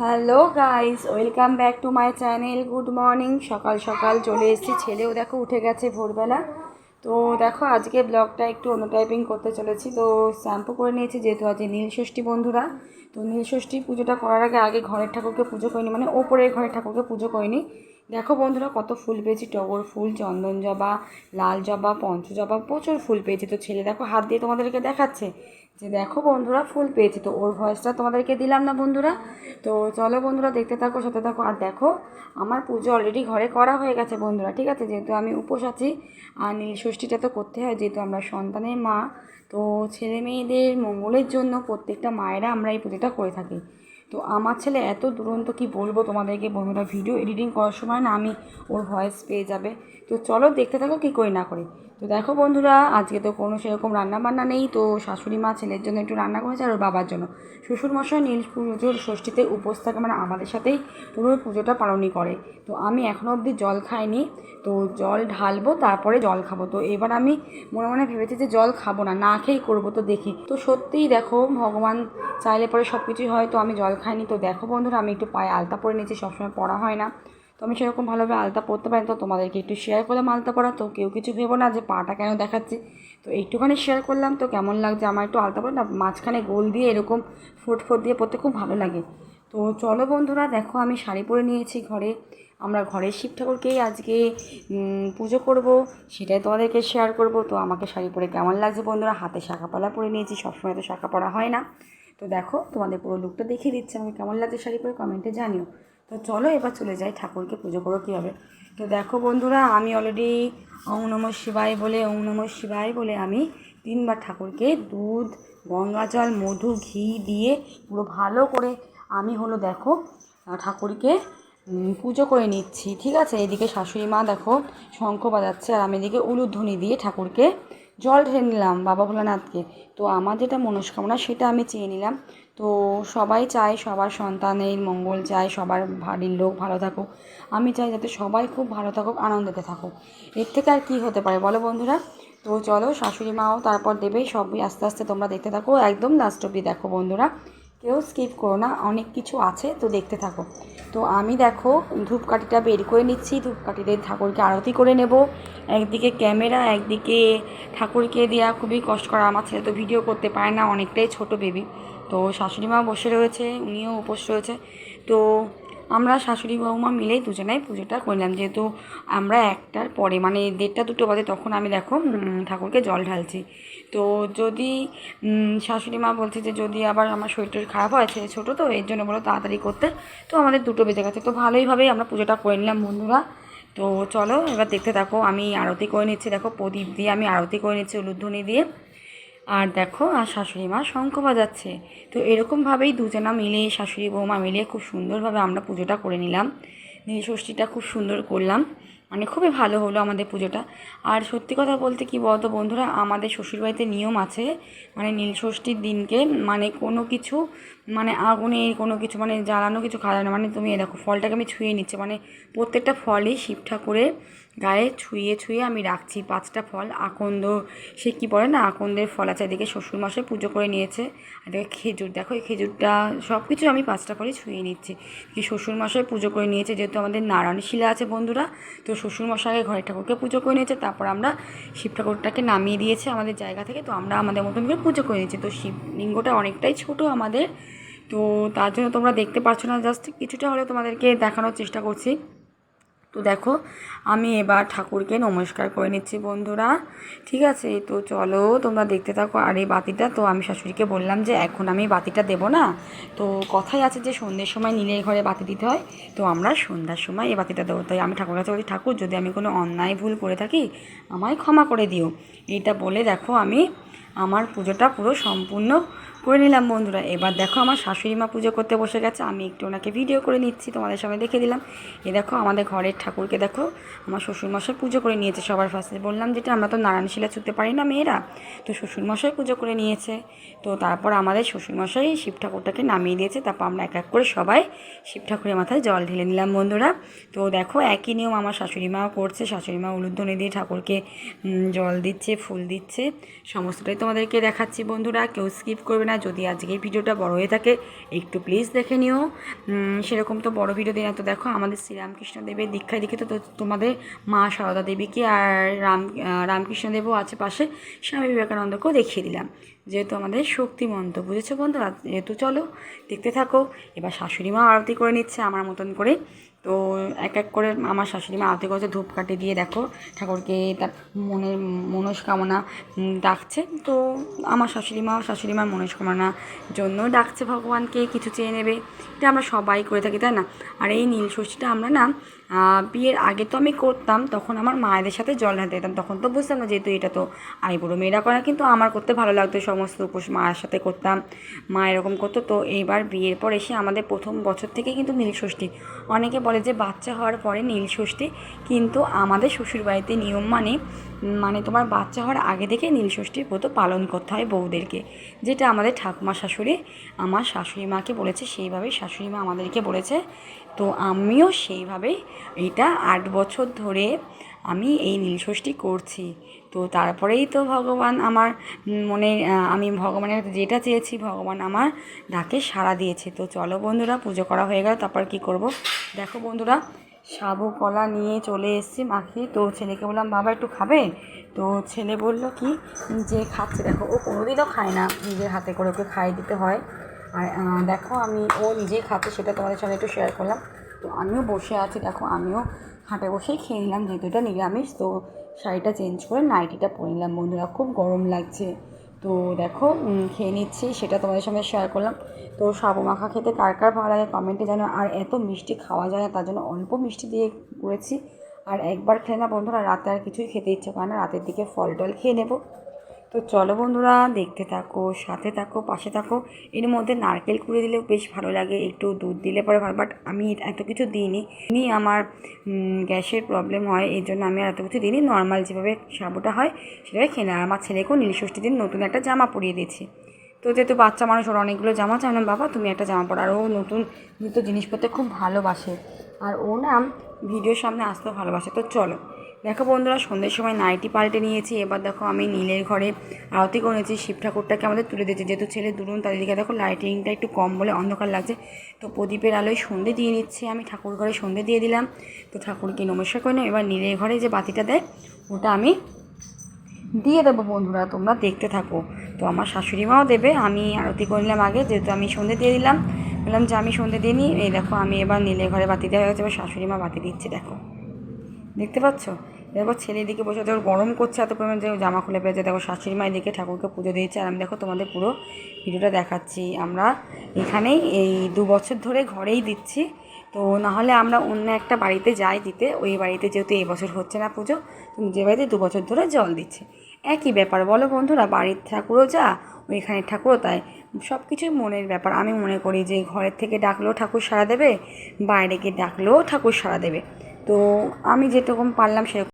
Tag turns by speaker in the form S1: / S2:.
S1: Hello guys, welcome back to my channel, good morning. সকাল সকাল চলে এসেছি, ছেলেও দেখো উঠে গেছে ভোরবেলা। তো দেখো, আজকে ব্লগটা একটু অন্য টাইপিং করতে চলেছি। তো শ্যাম্পু করে নিয়েছি, যেহেতু আজকে নীলষষ্ঠী বন্ধুরা। তো নীলষষ্ঠী পুজোটা করার আগে আগে ঘরের ঠাকুরকে পুজো করিনি মানে ওপরের ঘরের ঠাকুরকে পুজো করিনি। দেখো বন্ধুরা, কত ফুল পেয়েছি। টগর ফুল, চন্দন জবা, লাল জবা, পঞ্চ জবা, প্রচুর ফুল পেয়েছি। তো ছেলে দেখো, হাত দিয়ে তোমাদেরকে দেখাচ্ছে যে দেখো বন্ধুরা, ফুল পেয়েছি। তো ওর ভয়েসটা তোমাদেরকে দিলাম না বন্ধুরা। তো চলো বন্ধুরা, দেখতে থাকো, সাথে থাকো। আর দেখো, আমার পুজো অলরেডি ঘরে করা হয়ে গেছে বন্ধুরা, ঠিক আছে? যেহেতু আমি উপোস আছি, আর ষষ্ঠীটা তো করতে হয়, যেহেতু আমরা সন্তানের মা, তো ছেলে মেয়েদের মঙ্গলের জন্য প্রত্যেকটা মায়েরা আমরা এই পুজোটা করে থাকি। তো আমার ছেলে এত দুরন্ত কি বলব তোমাদেরকে বন্ধুরা? ভিডিও এডিটিং করার সময় না আমি ওর ভয়েস পেয়ে যাবে। তো চলো দেখতে থাকো কী করি না করি। তো দেখো বন্ধুরা, আজকে তো কোনো সেরকম রান্না বান্না নেই, তো শাশুড়ি মা ছেলের জন্য একটু রান্না করেছে আর ওর বাবার জন্য। শ্বশুরমশাই নীল পুজোর ষষ্ঠীতে উপোস থাকে মানে আমাদের সাথেই পুরো পুজোটা পালনই করে। তো আমি এখনও অবধি জল খাইনি, তো জল ঢালবো, তারপরে জল খাব। তো এবার আমি মনে মনে ভেবেছি যে জল খাব না না খেয়েই করব তো দেখি। তো সত্যিই দেখো, ভগবান চাইলে পরে সব কিছুই হয়, তো আমি জল খাইনি। তো দেখো বন্ধুরা, আমি একটু পায়ে আলতা পরে নিয়েছি, সবসময় পড়া হয় না। তো আমি সেরকম ভালোভাবে আলতা পরতে পারি তো তোমাদেরকে একটু শেয়ার করলাম আলতা পরা। তো কেউ কিছু ভেবো না যে পাটা কেন দেখাচ্ছি। তো একটুখানি শেয়ার করলাম, তো কেমন লাগছে আমার একটু আলতা পরে না মাঝখানে গোল দিয়ে এরকম ফোট ফোট দিয়ে পরতে খুব ভালো লাগে। তো চলো বন্ধুরা, দেখো আমি শাড়ি পরে নিয়েছি ঘরে। আমরা ঘরের শিব ঠাকুরকেই আজকে পুজো করব, সেটাই তোমাদেরকে শেয়ার করব। তো আমাকে শাড়ি পরে কেমন লাগছে বন্ধুরা? হাতে শাঁখাপালা পরে নিয়েছি, সবসময় তো শাঁখা পরা হয় না। তো দেখো তোমাদের পুরো লুকটা দেখিয়ে দিচ্ছে, আমাকে কেমন লাগছে শাড়ি পরে কমেন্টে জানিও। তো চলো এবার চলে যাই, ঠাকুরকে পুজো করো কীভাবে। তো দেখো বন্ধুরা, আমি অলরেডি ওং নম শিবায় বলে, ওং নম শিবায় বলে আমি তিনবার ঠাকুরকে দুধ, গঙ্গা জল, মধু, ঘি দিয়ে পুরো ভালো করে আমি হলো দেখো ঠাকুরকে পুজো করে নিচ্ছি, ঠিক আছে? এদিকে শাশুড়ি মা দেখো শঙ্খ বাজাচ্ছে, আর আমি এদিকে উলুধ্বনি দিয়ে ঠাকুরকে জল ঢেলে নিলাম বাবা ভোলানাথকে। তো আমার যেটা মনস্কামনা সেটা আমি চেয়ে নিলাম। তো সবাই চায় সবার সন্তানের মঙ্গল চায়, সবার বাড়ির লোক ভালো থাকুক। আমি চাই যাতে সবাই খুব ভালো থাকুক, আনন্দতে থাকুক। এর থেকে আর কী হতে পারে বলো বন্ধুরা? তো চলো শাশুড়ি মাও তারপর দেবে, সবই আস্তে আস্তে তোমরা দেখতে থাকো। একদম লাস্ট অব্দি দেখো বন্ধুরা। কেউ স্কিপ করো না, অনেক কিছু আছে, তো দেখতে থাকো। তো আমি দেখো ধূপকাঠিটা বের করে নিচ্ছি ধূপকাঠিতে ঠাকুরকে আরতি করে নেব। একদিকে ক্যামেরা, একদিকে ঠাকুরকে দেওয়া খুবই কষ্ট করা আমার ছেলে তো ভিডিও করতে পারে না, অনেকটাই ছোট বেবি তো শাশুড়ি মা বসে রয়েছে, উনিও উপোস রয়েছে। তো আমরা শাশুড়ি বৌমা মিলেই দুজনাই পুজোটা করলাম। যেহেতু আমরা একটার পরে মানে দেড়টা দুটো বাজে, তখন আমি দেখো ঠাকুরকে জল ঢালছি। তো যদি শাশুড়ি মা বলছে যে যদি আবার আমার শরীর টরীর খারাপ হয়, ছেলে ছোটো তো, এর জন্য বলো তাড়াতাড়ি করতে। তো আমাদের দুটো বেজে গেছে। তো ভালোইভাবেই আমরা পুজোটা করে নিলাম বন্ধুরা। তো চলো, এবার দেখতে থাকো, আমি আরতি করে নিচ্ছি। দেখো প্রদীপ দিয়ে আমি আরতি করে নিচ্ছি, উলুধ্বনি দিয়ে। আর দেখো, আর শাশুড়ি মা শঙ্খ বাজাচ্ছে। তো এরকমভাবেই দুজনা মিলে, শাশুড়ি বৌমা মিলে খুব সুন্দরভাবে আমরা পুজোটা করে নিলাম। নীল ষষ্ঠীটা খুব সুন্দর করলাম। মানে খুবই ভালো হলো আমাদের পুজোটা। আর সত্যি কথা বলতে কি বলতো বন্ধুরা, আমাদের শ্বশুরবাড়িতে নিয়ম আছে। মানে নীল ষষ্ঠীর দিনকে মানে কোনো কিছু মানে আগুনে কোনো কিছু মানে জ্বালানো কিছু খাওয়া না। মানে তুমি দেখো, ফলটাকে আমি ছুঁয়ে নিচ্ছি। মানে প্রত্যেকটা ফলই শিব ঠাকুরের গায়ে ছুঁয়ে ছুঁয়ে আমি রাখছি পাঁচটা ফল। আকন্দ, সে কী বলে না? আকন্দের ফল আছে। এদিকে শ্বশুর শ্বশুরমশাই পুজো করে নিয়েছে। আর এদিকে খেজুর, দেখো এই খেজুরটা সব কিছু আমি পাঁচটা ফলই ছুঁয়ে নিচ্ছি। কি শ্বশুরমশাই পুজো করে নিয়েছে, যেহেতু আমাদের নারায়ণ শিলা আছে বন্ধুরা, তো শ্বশুর শ্বশুরমশাই ঘরের ঠাকুরকে পুজো করে নিয়েছে। তারপর আমরা শিব ঠাকুরটাকে নামিয়ে দিয়েছে আমাদের জায়গা থেকে। তো আমরা আমাদের মতন করে পুজো করে নিয়েছি। তো শিবলিঙ্গটা অনেকটাই ছোট আমাদের। তো তার জন্য তোমরা দেখতে পাচ্ছ না, জাস্ট কিছুটা হলেও তোমাদেরকে দেখানোর চেষ্টা করছি। তো দেখো, আমি এবার ঠাকুরকে নমস্কার করে নিচ্ছি বন্ধুরা। ঠিক আছে, তো চলো তোমরা দেখতে থাকো। আর এই বাতিটা, তো আমি শাশুড়িকে বললাম যে এখন আমি বাতিটা দেব না। তো কথাই আছে যে সন্ধ্যের সময় নীলের ঘরে বাতি দিতে হয়, তো আমরা সন্ধ্যার সময় এই বাতিটা দেবো। তাই আমি ঠাকুর কাছে বলি, ঠাকুর, যদি আমি কোনো অন্যায় ভুল করে থাকি, আমায় ক্ষমা করে দিও। এটা বলে দেখো আমি আমার পুজোটা পুরো সম্পূর্ণ করে নিলাম, বন্ধুরা। এবার দেখো আমার শাশুড়ি মা পুজো করতে বসে গেছে, আমি একটু ওনাকে ভিডিও করে নিচ্ছি, তোমাদের সামনে দেখে দিলাম। এ দেখো, আমাদের ঘরের ঠাকুরকে দেখো, আমার শ্বশুরমশাই পুজো করে নিয়েছে সবার ফার্স্টে বললাম যেটা আমরা তো নারায়ণশিলা ছুটতে পারি না মেয়েরা। তো শ্বশুরমশাই পুজো করে নিয়েছে। তো তারপর আমাদের শ্বশুরমশাই শিব ঠাকুরটাকে নামিয়ে দিয়েছে। তারপর আমরা এক এক করে সবাই শিব ঠাকুরের মাথায় জল ঢেলে নিলাম, বন্ধুরা। তো দেখো, একই নিয়ম আমার শাশুড়ি মাও করছে। শাশুড়ি মা উলুধ্বনি দিয়ে ঠাকুরকে জল দিচ্ছে, ফুল দিচ্ছে, সমস্তটাই তোমাদেরকে দেখাচ্ছি বন্ধুরা, কেউ স্কিপ করবে না। যদি আজকের ভিডিওটা বড় হয়ে থাকে, একটু প্লিজ দেখে নিও। সেরকম তো বড় ভিডিও না। তো দেখো, আমাদের শ্রীরামকৃষ্ণ দেবের দীক্ষায় দীক্ষিত তো তোমাদের মা সারদা দেবীকে আর রাম রামকৃষ্ণ দেবও আছে পাশে। স্বামী বিবেকানন্দকেও দেখিয়ে দিলাম। যেহেতু আমাদের শক্তিমন্ত, বুঝেছ বন্ধুরা? যেহেতু চলো, দেখতে থাকো। এবার শাশুড়ি মা আরতি করে নিচ্ছে, আমার মতন করে। তো এক এক করে আমার শাশুড়ি মা আরতি করছে ধূপকাঠি দিয়ে দেখো, ঠাকুরকে তার মনের মনস্কামনা ডাকছে। তো আমার শাশুড়ি মা, শাশুড়ি মার মনস্কামনা জন্য ডাকছে ভগবানকে, কিছু চেয়ে নেবে। এটা আমরা সবাই করে থাকি, তাই না? আর এই নীল ষষ্ঠীটা আমরা না বিয়ের আগে তো আমি করতাম, তখন আমার মায়েদের সাথে জল ঢালতে যেতাম তখন তো বুঝতাম না, যেহেতু এটা তো আইবুড়ো মেয়েরা করে, কিন্তু আমার করতে ভালো লাগতো সমস্ত উপোস মায়ের সাথে করতাম, মা এরকম করতো। তো এইবার বিয়ের পর এসে আমাদের প্রথম বছর থেকে কিন্তু নীল ষষ্ঠী, অনেকে বলে যে বাচ্চা হওয়ার পরে নীল ষষ্ঠী, কিন্তু আমাদের শ্বশুরবাড়িতে নিয়ম মানে মানে তোমার বাচ্চা হওয়ার আগে থেকে নীল ষষ্ঠীর ব্রত পালন করতে হয় বউদেরকে। যেটা আমাদের ঠাকুমা শাশুড়ি, আমার শাশুড়ি মাকে বলেছে, সেইভাবেই শাশুড়ি মা আমাদেরকে বলেছে। তো আমিও সেইভাবেই এটা আট বছর ধরে আমি এই নীলষষ্ঠী করছি। তো তারপরেই তো ভগবান আমার মনে, আমি ভগবানের যেটা চেয়েছি, ভগবান আমার ডাকে সাড়া দিয়েছে। তো চলো বন্ধুরা, পুজো করা হয়ে গেল, তারপর কি করব? দেখো বন্ধুরা সাবু কলা নিয়ে চলে এসেছি মাখিয়ে তো ছেলেকে বললাম, বাবা, একটু খাবে? তো ছেলে বলল, কি? যে খাচ্ছে। দেখো, ও কোনোদিনও খায় না। নিজের হাতে করে ওকে খাইয়ে দিতে হয়। আর দেখো, আমি, ও নিজেই খাচ্ছে, সেটা তোমাদের সঙ্গে একটু শেয়ার করলাম। তো আমিও বসে আছি, দেখো, আমিও হাটে বসেই খেয়ে নিলাম, যেহেতু এটা নিরামিষ, তো শাড়িটা চেঞ্জ করে নাইটিটা পরে নিলাম। বন্ধুরা, খুব গরম লাগছে। তো দেখো খেয়ে নিচ্ছি, সেটা তোমাদের সঙ্গে শেয়ার করলাম। তো সাবু মাখা খেতে কার কার ভালো লাগে কমেন্টে জানো আর এত মিষ্টি খাওয়া যায় না, তার জন্য অল্প মিষ্টি দিয়ে করেছি। আর একবার খেয়ে না বন্ধুরা, রাতে আর কিছুই খেতে ইচ্ছে করে না, রাতের দিকে ফল টল খেয়ে নেব। তো চলো বন্ধুরা, দেখতে থাকো, সাথে থাকো, পাশে থাকো। এর মধ্যে নারকেল কুড়ে দিলেও বেশ ভালো লাগে, একটু দুধ দিলে পরে ভালো বাট আমি এত কিছু দিইনি। নি আমার গ্যাসের প্রবলেম হয় এই জন্য আমি আর এত কিছু দিইনি। নর্মাল যেভাবে সাবুটা হয়, সেভাবে নেয় আর আমার ছেলেকেও নীলষষ্ঠী দিন নতুন একটা জামা পরিয়ে দিয়েছি। তো যেহেতু বাচ্চা মানুষ, ওর অনেকগুলো জামা চায় না বাবা, তুমি একটা জামা পরো। আর ও নতুন নতুন জিনিসপত্র খুব ভালোবাসে। আর ও না ভিডিওর সামনে আসতেও ভালোবাসে। তো চলো দেখো বন্ধুরা, সন্ধ্যের সময় নাইটি পাল্টে নিয়েছি। এবার দেখো আমি নীলের ঘরে আরতি করেছি, শিব ঠাকুরটাকে আমাদের তুলে দিয়েছি। যেহেতু ছেলে দুরুন তাদের দিকে দেখো লাইটিংটা একটু কম বলে অন্ধকার লাগছে। তো প্রদীপের আলোয় সন্ধে দিয়ে নিচ্ছি আমি, ঠাকুর ঘরে সন্ধে দিয়ে দিলাম। তো ঠাকুরকে নমস্কার করে এবার নীলের ঘরে যে বাতিটা দেয়, ওটা আমি দিয়ে দেবো বন্ধুরা, তোমরা দেখতে থাকো। তো আমার শাশুড়ি মাও দেবে, আমি আরতি করে নিলাম আগে, যেহেতু আমি সন্ধে দিয়ে দিলাম। বললাম যে আমি সন্ধে দিয়ে নিই, এই দেখো আমি এবার নীলের ঘরে বাতি দেওয়া হয়েছে এবার শাশুড়ি মা বাতি দিচ্ছে, দেখো। দেখতে পাচ্ছ? দেখো ছেলে এদিকে বসে দেখো গরম করছে, এত পরিমাণ যে জামা খুলে পেয়েছে দেখো শাশুড়ি মা এদিকে ঠাকুরকে পুজো দিয়েছে, আর আমি দেখো তোমাদের পুরো ভিডিওটা দেখাচ্ছি। আমরা এখানেই এই দু বছর ধরে ঘরেই দিচ্ছি। তো নাহলে আমরা অন্য একটা বাড়িতে যাই দিতে, ওই বাড়িতে যেহেতু এই বছর হচ্ছে না পুজো নিজের বাড়িতে দু বছর ধরে জল দিচ্ছে। একই ব্যাপার, বলো বন্ধুরা, বাড়ির ঠাকুরও যা, ওইখানে ঠাকুরও তাই। সব কিছুই মনের ব্যাপার। আমি মনে করি যে ঘরের থেকে ডাকলেও ঠাকুর সাড়া দেবে, বাইরে গিয়ে ডাকলেও ঠাকুর সাড়া দেবে। তো আমি যেরকম পারলাম সেরকম